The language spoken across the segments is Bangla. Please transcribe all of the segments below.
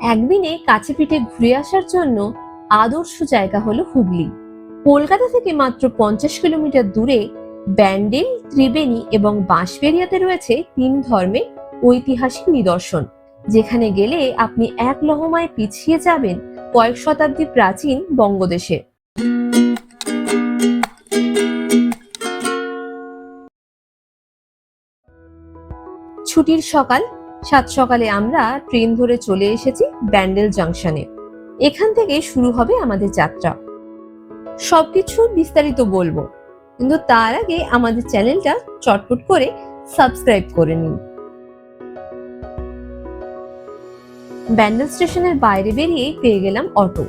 একদিনে কাছে পিঠে ঘুরে আসার জন্য আদর্শ জায়গা হলো হুগলি। কলকাতা থেকে মাত্র পঞ্চাশ কিলোমিটার দূরে ব্যান্ডেল, ত্রিবেণী এবং বাঁশবেরিয়াতে রয়েছে তিন ধর্মের ঐতিহাসিক নিদর্শন। যেখানে গেলে আপনি এক লহমায় পিছিয়ে যাবেন কয়েক শতাব্দী প্রাচীন বঙ্গদেশে। ছুটির সকাল সাত সকালে আমরা ট্রেন ধরে চলে এসেছি ব্যান্ডেল জাংশনে। এখান থেকে শুরু হবে আমাদের যাত্রা। সবকিছু বিস্তারিত বলব, কিন্তু তার আগে আমাদের চ্যানেলটা চটপট করে সাবস্ক্রাইব করে নিন। ব্যান্ডেল স্টেশনের বাইরে বেরিয়ে পেয়ে গেলাম অটো।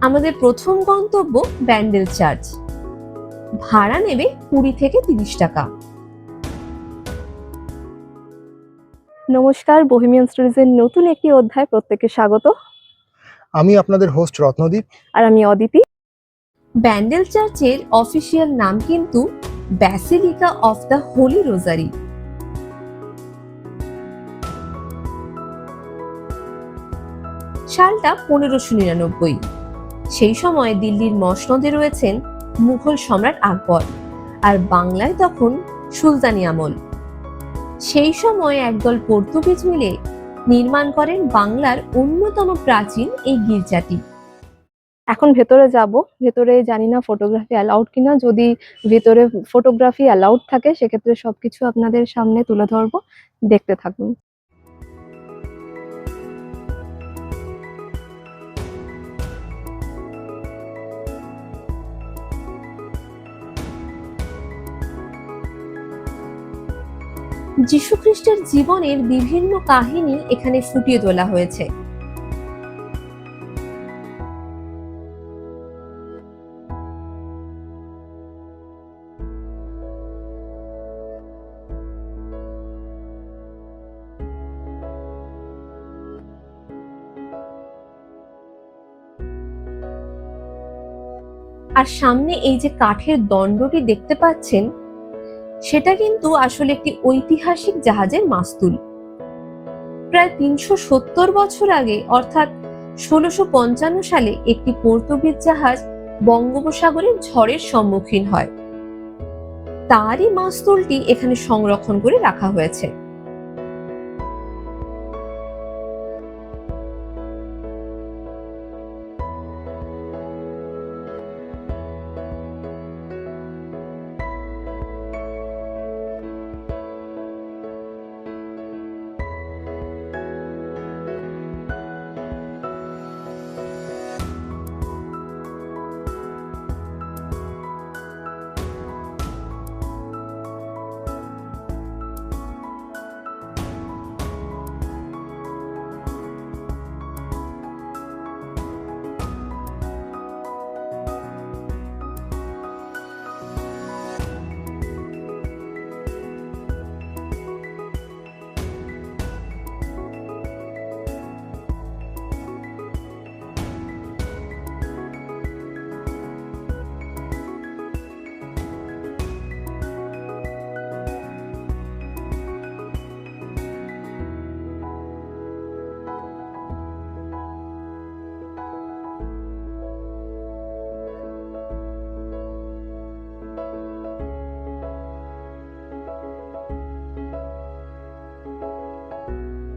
আমাদের প্রথম গন্তব্য ব্যান্ডেল চার্চ। ভাড়া নেবে কুড়ি থেকে তিরিশ টাকা। নমস্কার বহিমিয়ান স্টোরিজের নতুন একটি অধ্যায় প্রত্যেককে স্বাগত। আমি আপনাদের হোস্ট রত্নদীপ। আর আমি অদিতি। ব্যান্ডেল চার্চের অফিসিয়াল নাম কিন্তু basilica of the holy rosary সালটা পনেরোশো নিরানব্বই। সেই সময় দিল্লির মসনদে রয়েছেন মুঘল সম্রাট আকবর। আর বাংলায় তখন সুলতানি আমল। সেই সময় একদল পর্তুগিজ মিলে নির্মাণ করেন বাংলার অন্যতম প্রাচীন এই গির্জাটি। এখন ভেতরে যাব। ভেতরে জানি না ফটোগ্রাফি অ্যালাউড কিনা। যদি ভেতরে ফটোগ্রাফি অ্যালাউড থাকে, সেক্ষেত্রে সবকিছু আপনাদের সামনে তুলে ধরবো। দেখতে থাকুন। যীশুখ্রিস্টের জীবনের বিভিন্ন কাহিনী এখানে ফুটিয়ে তোলা হয়েছে। আর সামনে এই যে কাঠের দণ্ডটি দেখতে পাচ্ছেন সেটা কিন্তু আসলে একটি ঐতিহাসিক জাহাজের মাস্তুল। প্রায় তিনশো সত্তর বছর আগে, অর্থাৎ ষোলোশো পঞ্চান্ন সালে, একটি পর্তুগিজ জাহাজ বঙ্গোপসাগরের ঝড়ের সম্মুখীন হয়। তারই মাস্তুলটি এখানে সংরক্ষণ করে রাখা হয়েছে।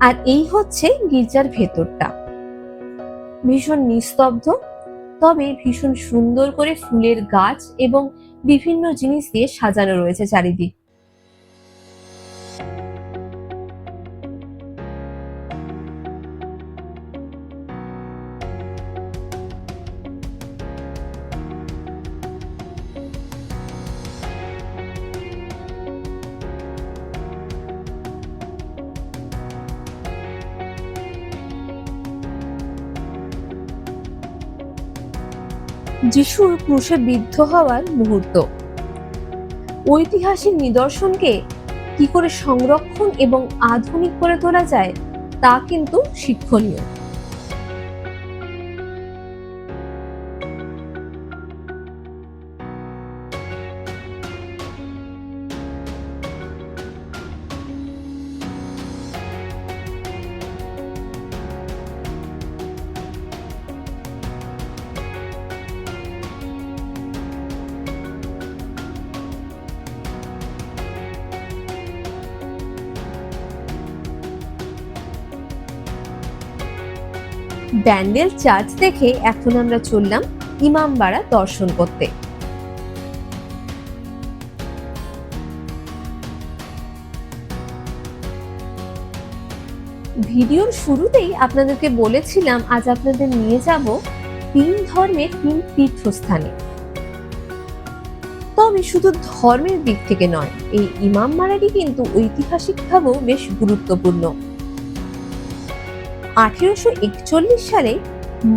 আর এই হচ্ছে গির্জার ভেতরটা। ভীষণ নিস্তব্ধ, তবে ভীষণ সুন্দর করে ফুলের গাছ এবং বিভিন্ন জিনিস দিয়ে সাজানো রয়েছে চারিদিক। যিশুর ক্রুশে বিদ্ধ হওয়ার মুহূর্ত। ঐতিহাসিক নিদর্শনকে কি করে সংরক্ষণ এবং আধুনিক করে তোলা যায়, তা কিন্তু শিক্ষণীয়। ব্যান্ডেল চার্চ দেখে এখন আমরা চললাম ইমামবাড়া দর্শন করতে। ভিডিওর শুরুতেই আপনাদেরকে বলেছিলাম, আজ আপনাদের নিয়ে যাব তিন ধর্মের তিন তীর্থস্থানে। তবে শুধু ধর্মের দিক থেকে নয়, এই ইমামবাড়াটি কিন্তু ঐতিহাসিকভাবেও বেশ গুরুত্বপূর্ণ। আঠেরোশো একচল্লিশ সালে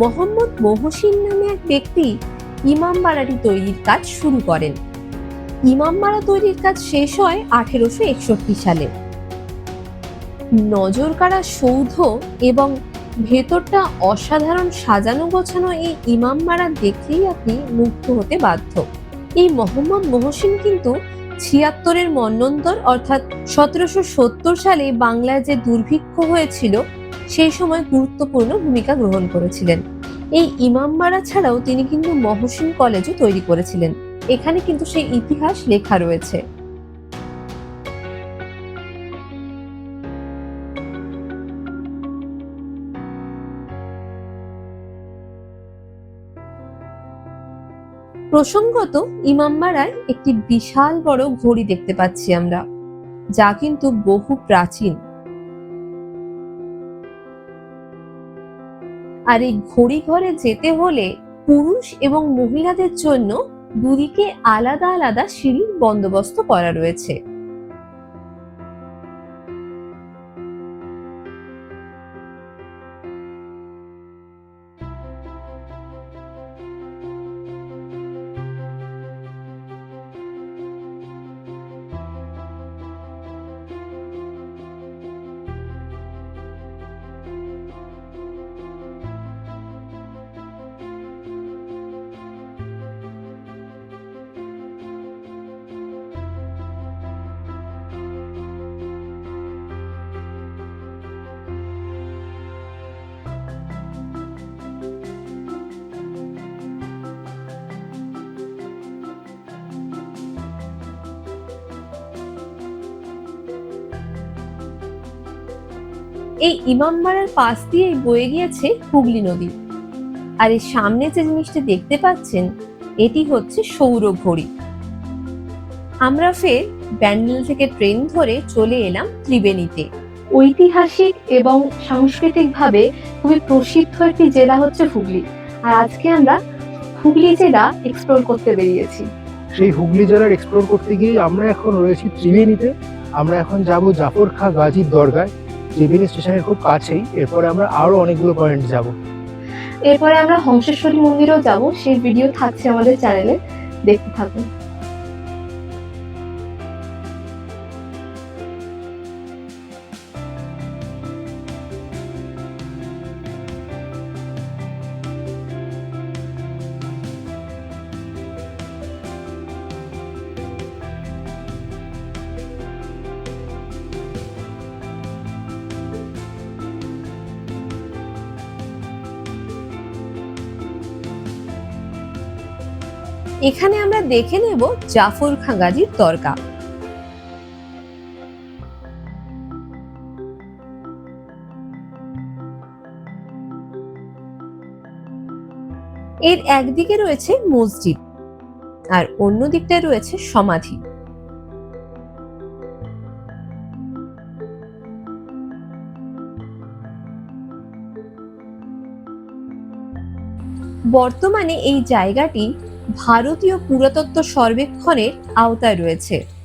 মোহাম্মদ মহসিন নামে এক ব্যক্তি ইমামবাড়াটি তৈরির কাজ শুরু করেন। ইমামবাড়া তৈরির কাজ শেষ হয় আঠেরোশো একষট্টি সালে। নজর কাড়া সৌধ এবং ভেতরটা অসাধারণ সাজানো গোছানো এই ইমামবাড়া দেখলেই আপনি মুগ্ধ হতে বাধ্য। এই মোহাম্মদ মহসিন কিন্তু ছিয়াত্তরের মন্বন্তর অর্থাৎ সতেরোশো সত্তর সালে বাংলায় যে দুর্ভিক্ষ হয়েছিল সেই সময় গুরুত্বপূর্ণ ভূমিকা গ্রহণ করেছিলেন। এই ইমামবাড়া ছাড়াও তিনি কিন্তু মহসিন কলেজও তৈরি করেছিলেন। এখানে কিন্তু সেই ইতিহাস লেখা রয়েছে। প্রসঙ্গত ইমামবাড়ায় একটি বিশাল বড় ঘড়ি দেখতে পাচ্ছি আমরা, যা কিন্তু বহু প্রাচীন। আর এই ঘড়ি ঘরে যেতে হলে পুরুষ এবং মহিলাদের জন্য দুদিকে আলাদা আলাদা সিঁড়ির বন্দোবস্ত করা রয়েছে। এই ইমামবাড়ার পাশ দিয়েই বয়ে গিয়েছে হুগলি নদী। আর এর সামনে যে জিনিসটা দেখতে পাচ্ছেন এটি হচ্ছে সৌর ঘড়ি আমরা ফের ব্যান্ডেল থেকে ট্রেন ধরে চলে এলাম ত্রিবেণীতে। ঐতিহাসিক এবং সাংস্কৃতিকভাবে খুবই প্রসিদ্ধ একটি জেলা হচ্ছে হুগলি। আর আজকে আমরা হুগলি জেলা এক্সপ্লোর করতে বেরিয়েছি। সেই হুগলি জেলার এক্সপ্লোর করতে গিয়ে আমরা এখন রয়েছি ত্রিবেণীতে। আমরা এখন যাব জাফর খা গাজীর দরগায়। ত্রিবেণী স্টেশনের খুব কাছেই। এরপরে আমরা আরও অনেকগুলো পয়েন্ট যাব। এরপরে আমরা হংসেশ্বরী মন্দিরেও যাব। সেই ভিডিও থাকছে আমাদের চ্যানেলে। দেখতে থাকুন। এখানে আমরা দেখে নেব জাফর খাঁ গাজীর দরগা এর একদিকে রয়েছে মসজিদ, আর অন্য দিকটায় রয়েছে সমাধি। বর্তমানে এই জায়গাটি ভারতীয় পুরাতত্ত্ব সর্বেক্ষণের আওতায় রয়েছে।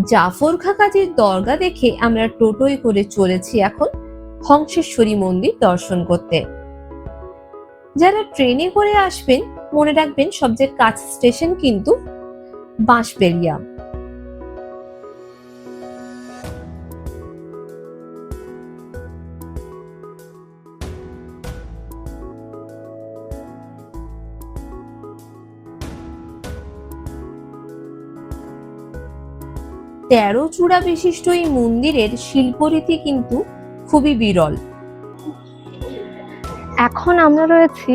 জাফর খা কাজীর দরগা দেখে আমরা টোটোয় করে চলেছি এখন হংসেশ্বরী মন্দির দর্শন করতে। যারা ট্রেনে করে আসবেন, মনে রাখবেন সবচেয়ে কাছ স্টেশন কিন্তু বাঁশবেরিয়া তেরো চূড়া বিশিষ্ট এই মন্দিরের শিল্পরীতি কিন্তু খুবই বিরল। এখন আমরা রয়েছি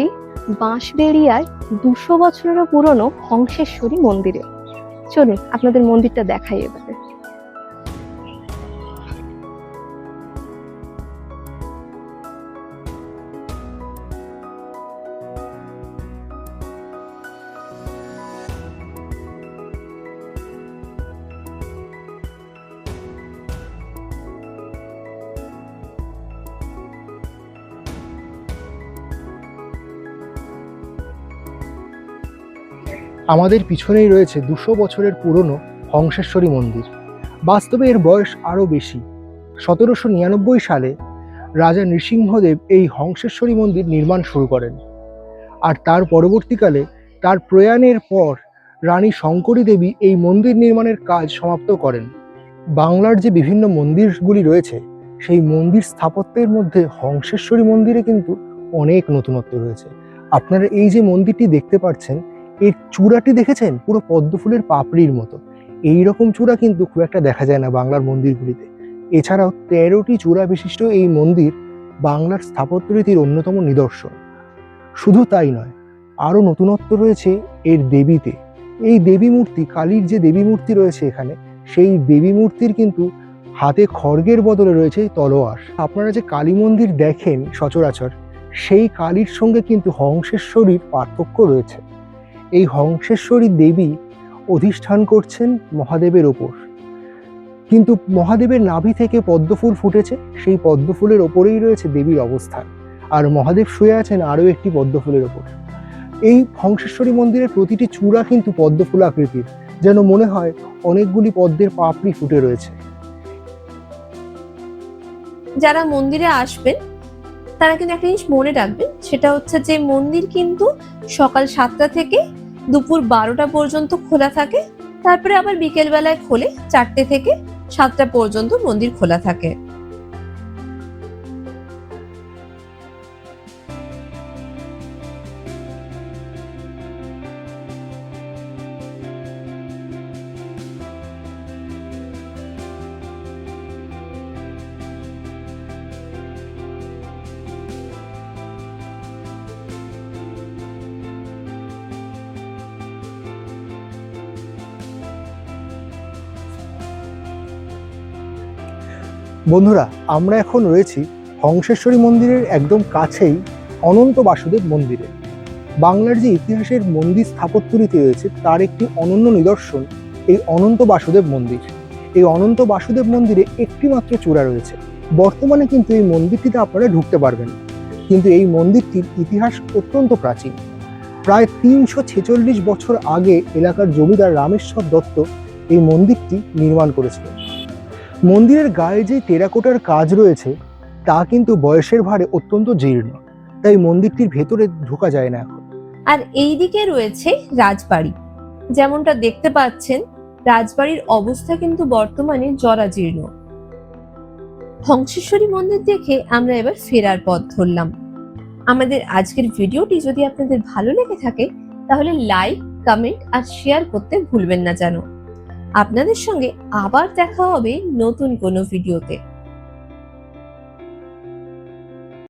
বাঁশবেড়িয়ায় দুশো বছরেরও পুরনো হংসেশ্বরী মন্দিরে। চলুন, আপনাদের মন্দিরটা দেখাই এবারে। আমাদের পিছনেই রয়েছে দুশো বছরের পুরনো হংসেশ্বরী মন্দির। বাস্তবে এর বয়স আরও বেশি। সতেরোশো নিরানব্বই সালে রাজা নৃসিংহদেব এই হংসেশ্বরী মন্দির নির্মাণ শুরু করেন। আর তার পরবর্তীকালে তার প্রয়াণের পর রানী শঙ্করী দেবী এই মন্দির নির্মাণের কাজ সমাপ্ত করেন। বাংলার যে বিভিন্ন মন্দিরগুলি রয়েছে, সেই মন্দির স্থাপত্যের মধ্যে হংসেশ্বরী মন্দিরে কিন্তু অনেক নতুনত্ব রয়েছে। আপনারা এই যে মন্দিরটি দেখতে পাচ্ছেন এর চূড়াটি দেখেছেন? পুরো পদ্ম ফুলের পাপড়ির মতো। এই রকম চূড়া কিন্তু খুব একটা দেখা যায় না বাংলার মন্দিরগুলিতে। এছাড়াও তেরোটি চূড়া বিশিষ্ট এই মন্দির বাংলার স্থাপত্যরীতির অন্যতম নিদর্শন। শুধু তাই নয়, আরও নতুনত্ব রয়েছে এর দেবীতে। এই দেবী মূর্তি, কালীর যে দেবী মূর্তি রয়েছে এখানে, সেই দেবী মূর্তির কিন্তু হাতে খড়গের বদলে রয়েছে তলোয়ার। আপনারা যে কালী মন্দির দেখেন সচরাচর, সেই কালীর সঙ্গে কিন্তু হংসেশ্বরীর পার্থক্য রয়েছে। এই হংসেশ্বরী দেবী অধিষ্ঠান করছেন মহাদেবের ওপর। কিন্তু মহাদেবের নাভি থেকে পদ্মফুল ফুটেছে, সেই পদ্মফুলের ওপরেই রয়েছে দেবীর অবস্থান। আর মহাদেব শুয়ে আছেন আরও একটি পদ্মফুলের ওপর। এই হংসেশ্বরী মন্দিরের প্রতিটি চূড়া কিন্তু পদ্মফুল আকৃতির, যেন মনে হয় অনেকগুলি পদ্মের পাপড়ি ফুটে রয়েছে। যারা মন্দিরে আসবেন তারা কিন্তু একটা জিনিস মনে রাখবেন সেটা হচ্ছে যে মন্দির কিন্তু সকাল সাতটা থেকে দুপুর বারোটা পর্যন্ত খোলা থাকে, তারপরে আবার বিকেলবেলায় খোলে চারটে থেকে সাতটা পর্যন্ত মন্দির খোলা থাকে। বন্ধুরা, আমরা এখন রয়েছি হংসেশ্বরী মন্দিরের একদম কাছেই অনন্ত বাসুদেব মন্দিরে। বাংলার যে ইতিহাসের মন্দির স্থাপত্যরীতি রয়েছে, তার একটি অনন্য নিদর্শন এই অনন্ত বাসুদেব মন্দির। এই অনন্ত বাসুদেব মন্দিরে একটি মাত্র চূড়া রয়েছে। বর্তমানে কিন্তু এই মন্দিরটিতে আপনারা ঢুকতে পারবেন। কিন্তু এই মন্দিরটির ইতিহাস অত্যন্ত প্রাচীন। প্রায় তিনশো ছেচল্লিশ বছর আগে এলাকার জমিদার রামেশ্বর দত্ত এই মন্দিরটি নির্মাণ করেছিলেন। মন্দিরের গায়ে যে টেরাকোটার কাজ রয়েছে, তা কিন্তু বয়সের ভারে অত্যন্ত জীর্ণ। তাই মন্দিরটির ভেতরে ঢোকা যায় না এখন। আর এই দিকে রয়েছে রাজবাড়ি। যেমনটা দেখতে পাচ্ছেন, রাজবাড়ির অবস্থা কিন্তু বর্তমানে জরাজীর্ণ। ধ্বংসেশ্বরী মন্দির দেখে আমরা এবার ফেরার পথ ধরলাম। আমাদের আজকের ভিডিওটি যদি আপনাদের ভালো লেগে থাকে, তাহলে লাইক কমেন্ট আর শেয়ার করতে ভুলবেন না যেন আপনাদের সঙ্গে আবার দেখা হবে নতুন কোনো ভিডিওতে।